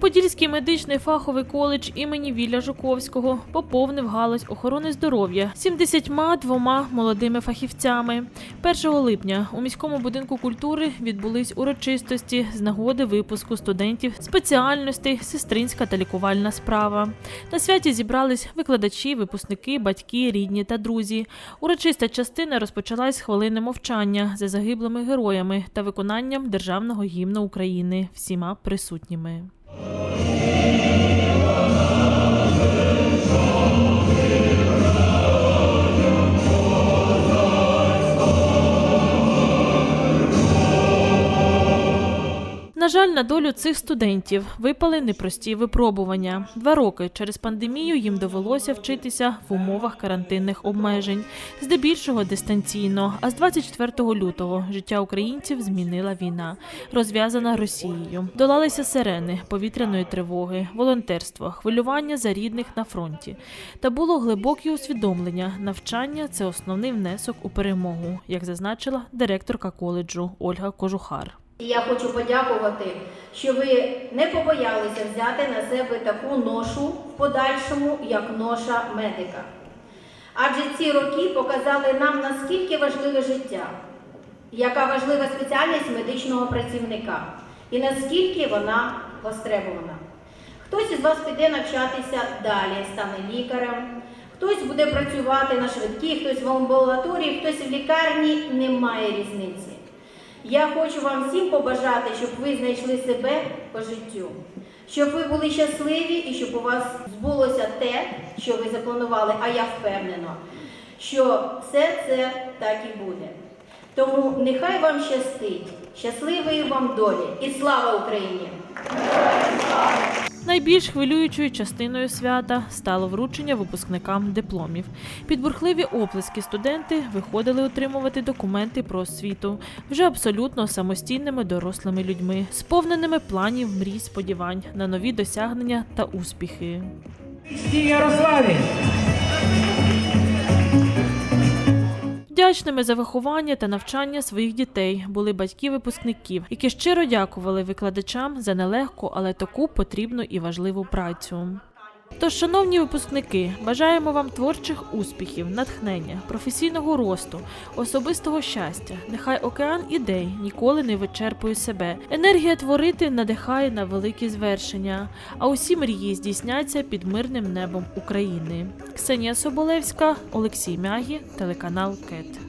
Подільський медичний фаховий коледж імені Вілля Жуковського поповнив галузь охорони здоров'я 72 молодими фахівцями. 1 липня у міському будинку культури відбулись урочистості з нагоди випуску студентів спеціальностей сестринська та лікувальна справа. На святі зібрались викладачі, випускники, батьки, рідні та друзі. Урочиста частина розпочалась з хвилини мовчання за загиблими героями та виконанням державного гімну України всіма присутніми. Amen. На жаль, на долю цих студентів випали непрості випробування. Два роки через пандемію їм довелося вчитися в умовах карантинних обмежень, здебільшого дистанційно. А з 24 лютого життя українців змінила війна, розв'язана Росією. Долалися сирени, повітряної тривоги, волонтерство, хвилювання за рідних на фронті. Та було глибоке усвідомлення: навчання це основний внесок у перемогу, як зазначила директорка коледжу Ольга Кожухар. І я хочу подякувати, що ви не побоялися взяти на себе таку ношу в подальшому, як ноша медика. Адже ці роки показали нам, наскільки важливе життя, яка важлива спеціальність медичного працівника і наскільки вона востребована. Хтось із вас піде навчатися далі, стане лікарем, хтось буде працювати на швидкій, хтось в амбулаторії, хтось в лікарні, немає різниці. Я хочу вам всім побажати, щоб ви знайшли себе по життю, щоб ви були щасливі і щоб у вас збулося те, що ви запланували, а я впевнена, що все це так і буде. Тому нехай вам щастить, щасливої вам долі і слава Україні! Найбільш хвилюючою частиною свята стало вручення випускникам дипломів. Під бурхливі оплески студенти виходили отримувати документи про освіту вже абсолютно самостійними дорослими людьми, сповненими планів, мрій, сподівань на нові досягнення та успіхи. Ярославі! Вдячними за виховання та навчання своїх дітей були батьки випускників, які щиро дякували викладачам за нелегку, але таку потрібну і важливу працю. Тож, шановні випускники, бажаємо вам творчих успіхів, натхнення, професійного росту, особистого щастя. Нехай океан ідей ніколи не вичерпує себе. Енергія творити надихає на великі звершення, а усі мрії здійсняться під мирним небом України. Ксенія Соболевська, Олексій Мягі, телеканал КЕТ.